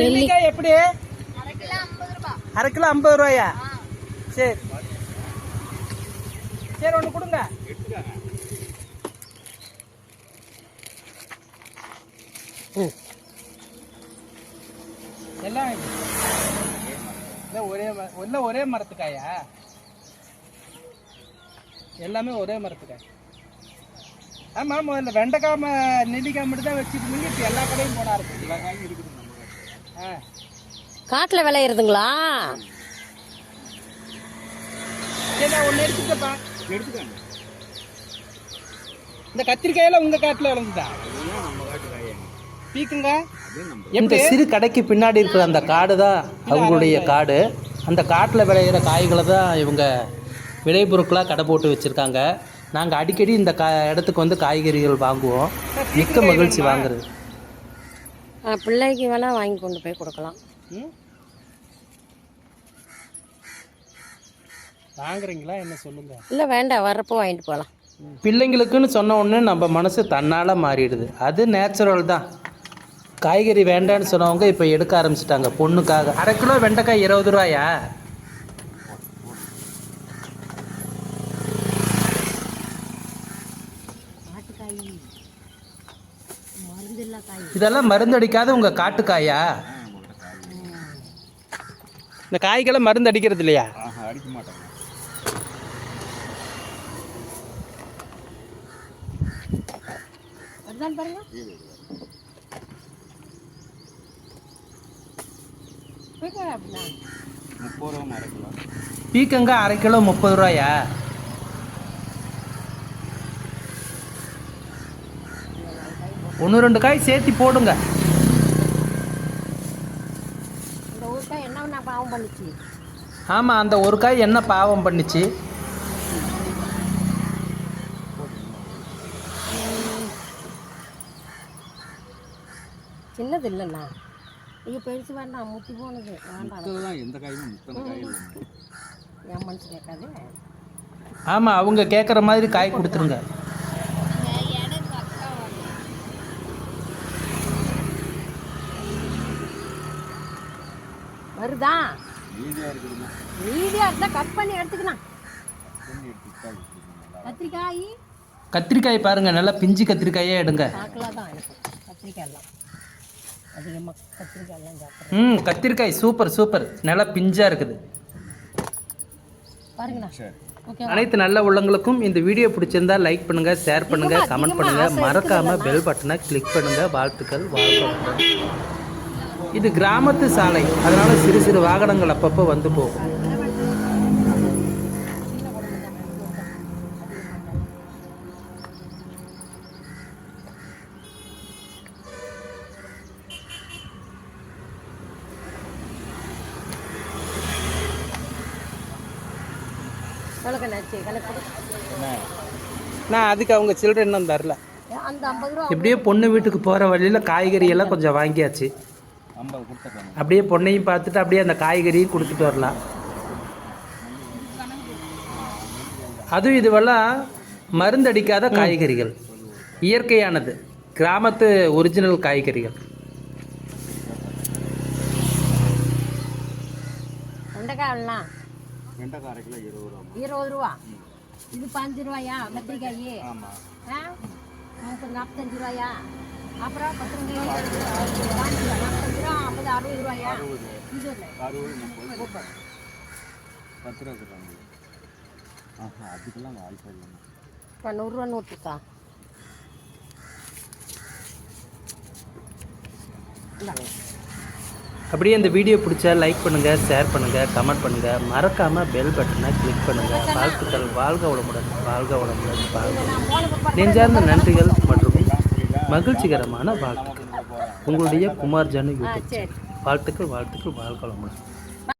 நெல்லிக்காய் எப்படி? அரை கிலோ ஐம்பது ரூபாயா? சரி. சரி ஒன்று கொடுங்க. எல்லாம் ஒரே எல்லாம் ஒரே மரத்துக்காயா? எல்லாமே ஒரே மரத்துக்காய். ஆமா முதல்ல வெண்டைக்காய் நெல்லிக்காய் மட்டும் தான் வச்சுருந்தீங்க இப்போ எல்லா கடையும் போட ஆரம்பிச்சு ஆ காட்டுல விளையிறதுங்களா? இந்த கத்திரிக்காயெல்லாம் உங்க காட்டுல விளைஞ்சுதா பீக்குங்க? இந்த சிறு கடைக்கு பின்னாடி இருக்கிற அந்த காடு தான் அவங்களுடைய காடு. அந்த காட்டில் விளையிற காய்களை தான் இவங்க விளைபொருட்களாக கடை போட்டு வச்சுருக்காங்க. நாங்கள் அடிக்கடி இந்த கா இடத்துக்கு வந்து காய்கறிகள் வாங்குவோம். மிக்க மகிழ்ச்சி வாங்குறது. பிள்ளைக்கு வேணா வாங்கி கொண்டு போய் கொடுக்கலாம். ம்? வாங்குறீங்களா? என்ன சொல்லுங்க. இல்லை வேண்டாம். வர்றப்போ வாங்கிட்டு போகலாம். பிள்ளைங்களுக்குன்னு சொன்ன உடனே நம்ம மனசு தன்னால் மாறிடுது. அது நேச்சுரல் தான். காய்கறி வேண்டான்னு சொன்னவங்க இப்போ எடுக்க ஆரம்பிச்சிட்டாங்க பொண்ணுக்காக. அரை கிலோ வெண்டைக்காய் இருபது ரூபாயா? இதெல்லாம் மருந்தடிக்காத உங்க காட்டுக்காயா? இந்த காய்களை மருந்து அடிக்கிறது இல்லையா அடிக்க மறைக்கலாம் பீக்கங்காய் அரை கிலோ முப்பது ரூபாயா? ஒன்று ரெண்டு காய் சேர்த்து போடுங்க. இந்த ஊருக்கா என்ன நான் பாவம் பண்ணிச்சு? ஆமாம் அந்த ஒரு காய் என்ன பாவம் பண்ணுச்சு? சின்னது இல்லைண்ணா. இது பெருசு வேண்டாம் முத்தி போனது. வேண்டாம். எந்த காயுமே முத்தன காய் இல்லை என் மனசு கேட்காது. ஆமாம் அவங்க கேட்குற மாதிரி காய் கொடுத்துருங்க. வருதா மீதியாக இருந்தால் கட் பண்ணி எடுத்துக்கலாம். கத்திரிக்காய்? கத்திரிக்காய் பாருங்க நல்லா பிஞ்சு கத்திரிக்காயே எடுங்க. ம் கத்திரிக்காய் சூப்பர் சூப்பர். நல்லா பிஞ்சாக இருக்குது. அனைத்து நல்ல உள்ளங்களுக்கும் இந்த வீடியோ பிடிச்சிருந்தா லைக் பண்ணுங்க ஷேர் பண்ணுங்க கமெண்ட் பண்ணுங்க. மறக்காம பெல் பட்டனை கிளிக் பண்ணுங்க. வாழ்த்துக்கள் வளமுடன். இது கிராமத்து சாலை. அதனால சிறு சிறு வாகனங்கள் அப்பப்போ வந்து போகும். நான் அதுக்கு அவங்க சில்லறை இன்னும் தரல. எப்படியோ பொண்ணு வீட்டுக்கு போகிற வழியில் காய்கறி எல்லாம் கொஞ்சம் வாங்கியாச்சு. அப்படியே பொண்ணையும் பார்த்துட்டு அப்படியே அந்த காய்கறியும் கொடுத்துட்டு வரலாம். அதுவும் இதுவெல்லாம் மருந்தடிக்காத காய்கறிகள். இயற்கையானது. கிராமத்து ஒரிஜினல் காய்கறிகள். வெண்டைக்காய் எல்லாம் வெண்டைக்காய் அரை கிலோ இருபது ரூபா. இருபது ரூபா? இது பாஞ்சு ரூபாயா? கத்திரிக்காய் ஆமாம் நாற்பத்தஞ்சு ரூபாயா? அப்புறம் பத்து ரூபாய் பாஞ்சு ரூபா நாற்பத்தஞ்சு ரூபா ஐம்பது அறுபது ரூபாயா? இது இல்லை அறுபது முப்பது. பத்து ரூபா ஆஹா அதுக்கெல்லாம் வாய்ப்பு இல்லைண்ணா இப்போ நூறுரூவா நூற்றுக்கா அப்படியே இந்த வீடியோ பிடிச்சா லைக் பண்ணுங்க ஷேர் பண்ணுங்க கமெண்ட் பண்ணுங்க. மறக்காம பெல் பட்டனை கிளிக் பண்ணுங்க. வாழ்த்துக்கள். வாழ்க வளமுடன் வாழ்க வளமுடன் வாழ்க. நெஞ்சார்ந்த நன்றிகள் மற்றும் மகிழ்ச்சிகரமான வாழ்த்துக்கள். உங்களுடைய குமார் ஜானு யூடியூப் வாழ்த்துக்கள் வாழ்த்துக்கள் வாழ்க